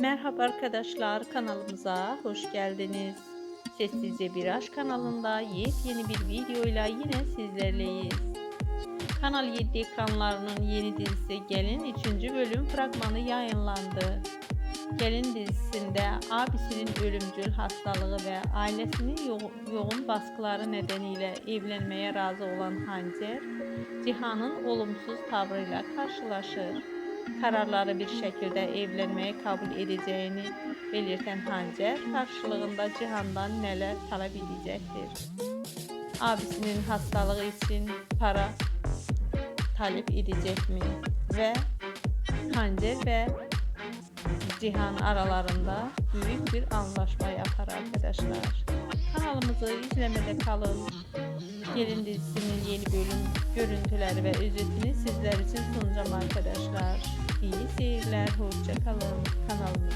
Merhaba arkadaşlar kanalımıza hoş geldiniz. Sessizce Bir Aşk kanalında yepyeni bir videoyla yine sizlerleyiz. Kanal 7 ekranlarının yeni dizisi Gelin 3. bölüm fragmanı yayınlandı. Gelin dizisinde abisinin ölümcül hastalığı ve ailesinin yo- yoğun baskıları nedeniyle evlenmeye razı olan Hancer, Cihan'ın olumsuz tavrıyla karşılaşır kararları bir şekilde evlenmeye kabul edeceğini belirten Hancer karşılığında Cihan'dan neler talep edecektir. Abisinin hastalığı için para talep edecek mi? Ve Hancer ve Cihan aralarında büyük bir anlaşma yapar arkadaşlar. Kanalımızı izlemede kalın. Gelin dizisinin yeni bölüm görüntüleri ve özetini sizler için sunacağım arkadaşlar. İyi seyirler, hoşça kalın. Kanalımızı izlemede